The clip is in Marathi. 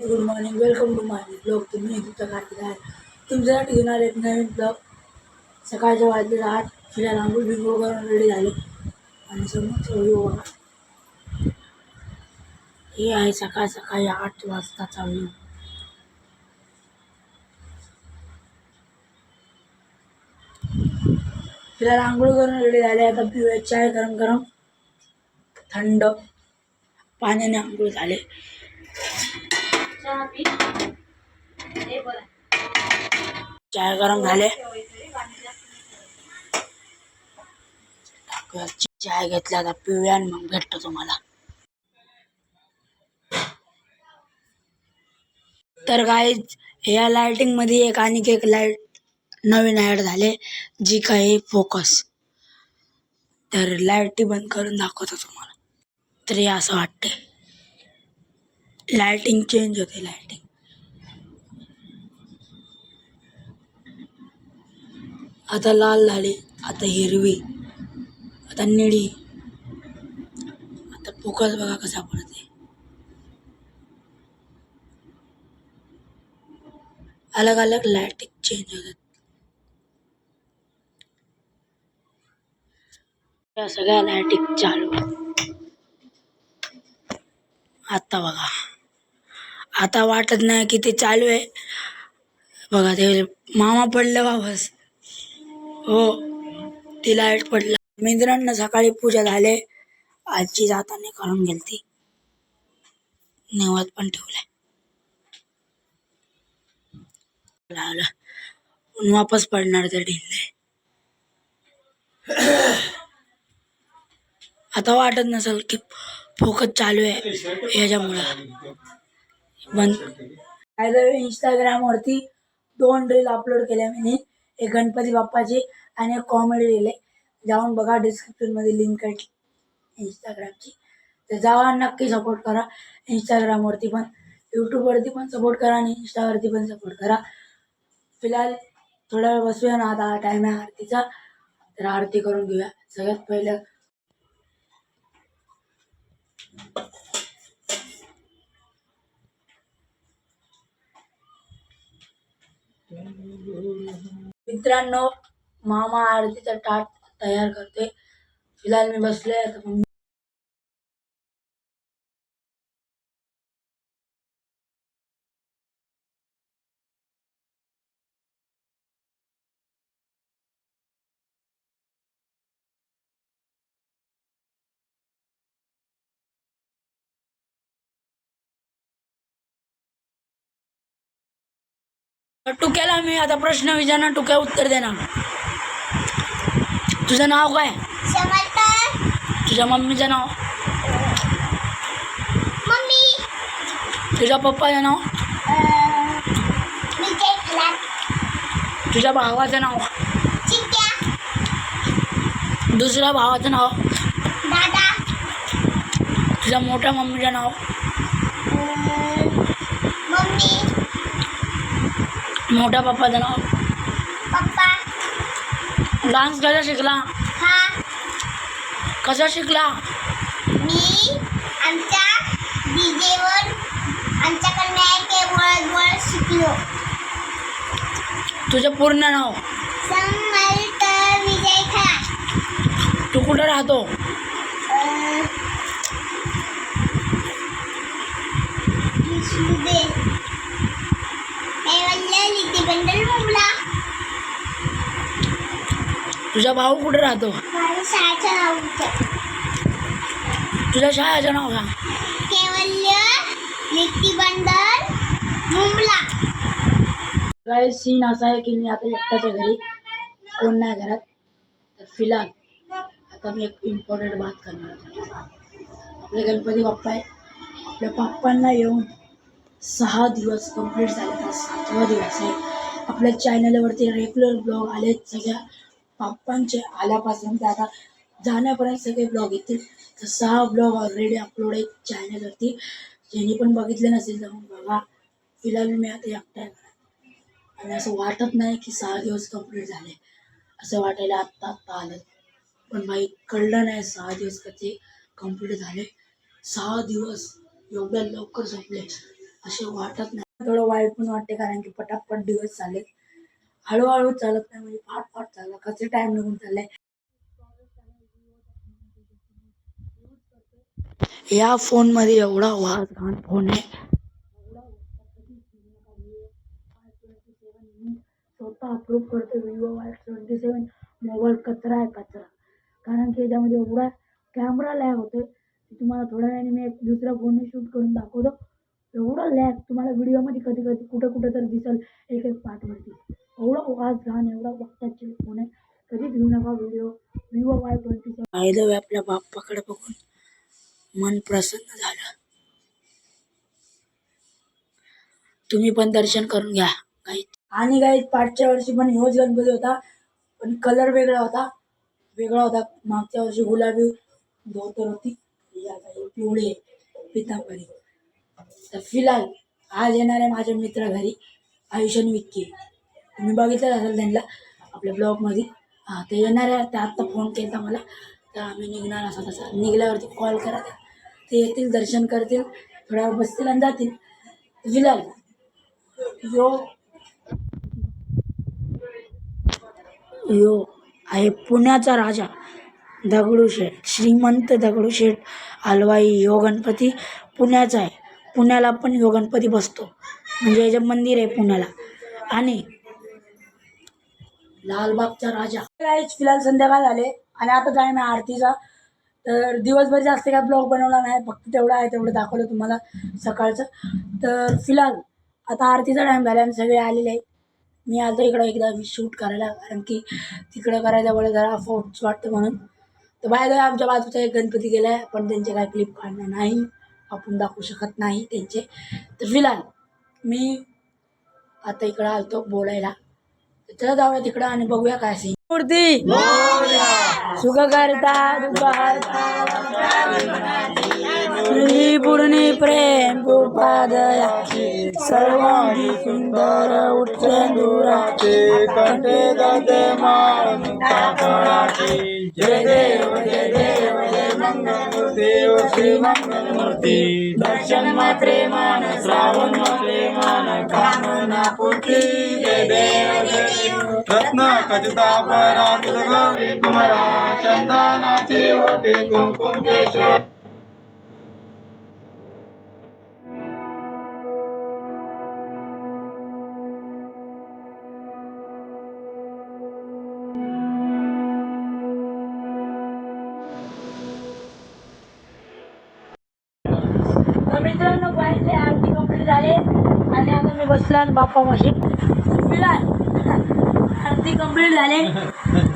Good morning welcome to my blog तुम्ही तुमचा कार्तिक आहे? तुमच्यासाठी घेणार एक नवीन ब्लॉग सकाळच्या वाजले आठ फिरायला आंघोळ बिंघोळ करून रेडी झाले. आणि समोर व्ह्यू बघा. हे आहे सकाळ सकाळी आठ वाजताचा व्ह्यू तिला रांगोळ करून रेडी झाले. आता पिऊया चाय गरम गरम. थंड पाण्याने आंघोळ झाले. चाय गरम झाले. चहा चाय घेतला आता पिवळ्या आणि मग भेटतो तुम्हाला. तर काय या लाइटिंगमध्ये एक आणि एक लाइट नवीन ऍड झाले जी काही फोकस तर लाईटी बंद करून दाखवतो तुम्हाला. तरी असं वाटते लाइटिंग चेंज होते लाइटिंग आता लाल झाली आता हिरवी आता निळी. आता फोकस बघा कसा पडते अलग अलग लाईटिंग चेंज होतात. या सगळ्या लाइटिंग चालू. आता बघा. आता वाटत नाही की ते चालू आहे. बघा ते मामा पडलं वापस हो ती लाइट पडला. मित्रांना सकाळी पूजा झाले. आजची जाताने करून गेलती. नेवात पण ठेवलाय. लावलं. वापस पडणार ते ढिल्ले आता वाटत नसेल की फोकस चालू आहे याच्यामुळं. इंस्टाग्राम वरती दोन रील अपलोड केल्या मी. एक गणपती बाप्पाची आणि एक कॉमेडी रील आहे. जाऊन बघा डिस्क्रिप्शनमध्ये लिंक आहे इंस्टाग्रामची तर जावा नक्की सपोर्ट करा इंस्टाग्राम वरती पण. युट्यूब वरती पण सपोर्ट करा आणि इंस्टावरती पण सपोर्ट करा. फिलहाल थोडा वेळ बसूया ना आता टाइम आहे आरतीचा. तर आरती करून घेऊया. सगळ्यात पहिलं मित्रांनो मामा आरतीचा ताट तयार करते. फिलहाल मी बसले आता टुक्याला मी आता प्रश्न विचारणार टुक्या उत्तर देणार. तुझं नाव काय? तुझ्या मम्मीचं नाव? मम्मी. तुझ्या पप्पाचं नाव? तुझ्या भावाचं नाव? दुसऱ्या भावाचं नाव? तुझ्या मोठ्या मम्मीचं नाव? मम्मी. मोठ्या पप्पाचं नाव पप्पा. डान्स कसा शिकला? हा. कसा शिकला? मी आमच्या डीजेवर आमच्याकडनं केवळ वळ शिकलो. तुझं पूर्ण नाव? समर्थ विजय खळा तू कुठं राहतो? तुझा भाऊ कुठे राहतो? तुझ्या शाळेचं नाव सांग. कैवल्य काय सीन असा आहे की मी आता एकटाच्या घरी कोण नाही घरात तर फिलहाल आता मी एक इम्पॉर्टंट बात करणार आहे. आपले गणपती बाप्पा आहे आपल्या बाप्पांना येऊन सहा दिवस कंप्लीट झाले सातवा दिवस आहे. आपल्या चॅनलवरती रेग्युलर ब्लॉग आलेत सगळ्या. बाप्पांचे आल्यापासून ते आता जाण्यापर्यंत सगळे ब्लॉग येतील. तर सहा ब्लॉग ऑलरेडी अपलोड आहेत चॅनलवरती ज्यांनी पण बघितले नसेल तर मग बघा. फिलहाल मी आता एकटा आणि असं वाटत नाही की सहा दिवस कंप्लीट झाले. असं वाटायला आत्ता आत्ता आलं. पण भाई कळलं नाही सहा दिवस कसे कंप्लीट झाले. सहा दिवस एवढ्या लवकर संपले. असे वाटत नाही. थोडं वाईट पण वाटते कारण की पटापट दिवस झालेत. हळूहळू चालत नाही म्हणजे फाट फाट चालला कसे टाइम निघून चाललाय या फोनमध्ये एवढा वाज घाण फोन आहे. स्वतः अप्रूव्ह करतो Vivo Y twenty seven mobile कचरा आहे कचरा. कारण की याच्यामध्ये एवढा कॅमेरा लॅग होतोय की तुम्हाला थोड्या वेळाने मी एक दुसऱ्या फोनने शूट करून दाखवतो. एवढा लॅग तुम्हाला व्हिडिओमध्ये कधी कधी कुठं कुठं तर दिसल एक एक पार्टवरती एवढा वाज घाण एवढा बघताचे फोन आहे कधीच घेऊ नका व्हिडिओ विवो वाय ट्वेंटी सेवन फायदा आपल्या बाप्पाकडे बघून. मन प्रसन्न झालं. तुम्ही पण दर्शन करून घ्या. गाईत आणि गाईत पाठच्या वर्षी पण ह्योच गणपती होता. पण कलर वेगळा होता. वेगळा होता. मागच्या वर्षी गुलाबी धोतर होती. पिवळी पितांबरी. तर फिलहाल आज येणार आहे माझ्या मित्र घरी आयुष आणि विक्की. तुम्ही बघितलं असेल त्यांना आपल्या ब्लॉगमध्ये. हां ते येणार आहे. ते आत्ता फोन केला मला. तर आम्ही निघणार असा तसा. निघल्यावरती कॉल करा ते येतील दर्शन करतील थोड्या वेळ बसतील आणि जातील. विलाल यो. यो आहे पुण्याचा राजा. दगडूशेठ श्रीमंत दगडूशेठ हलवाई यो गणपती पुण्याचा आहे. पुण्याला पण यो गणपती बसतो. म्हणजे याचं मंदिर आहे पुण्याला. आणि लालबागचा राजा. फिलहाल संध्याकाळ झाले आणि आता टाईम आहे आरतीचा. तर दिवसभर जास्त काय ब्लॉग बनवला नाही फक्त तेवढं आहे तेवढं दाखवलं तुम्हाला सकाळचं. तर फिलहाल आता आरतीचा टाईम झाला आणि सगळे आलेले आहेत. मी आलो इकडं एकदा मी शूट करायला कारण की तिकडं करायला वेळ जरा फोर्ट्स वाटतं म्हणून. तर बाय आमच्या बाजूचा एक गणपती गेला आहे पण त्यांचे काय क्लिप काढणं नाही. आपण दाखवू शकत नाही त्यांचे. तर फिलहाल मी आता इकडं आलतो बोलायला. तर चला जाऊया तिकडं आणि बघूया काय असेल मूर्ती. सुख करता दुःख पूर्णी प्रेम उपादया सर्वांगी सुंदर उच्चेंदुराचे कंठे गते मान जय देव जय देव. मंगलमूर्ती ओ श्री मंगलमूर्ती दर्शन मात्रे मान श्रावण मात्रे मान कामना पूर्ती जय देव रत्न खचिता परा गौरी कुमरा चंदनाची ओटी कुंकुम केशव. मित्रांनो पाहिजे आरती कंप्लीट झाले. आणि आता मी बसला बाप्पा मशीन आरती कंप्लीट झाले.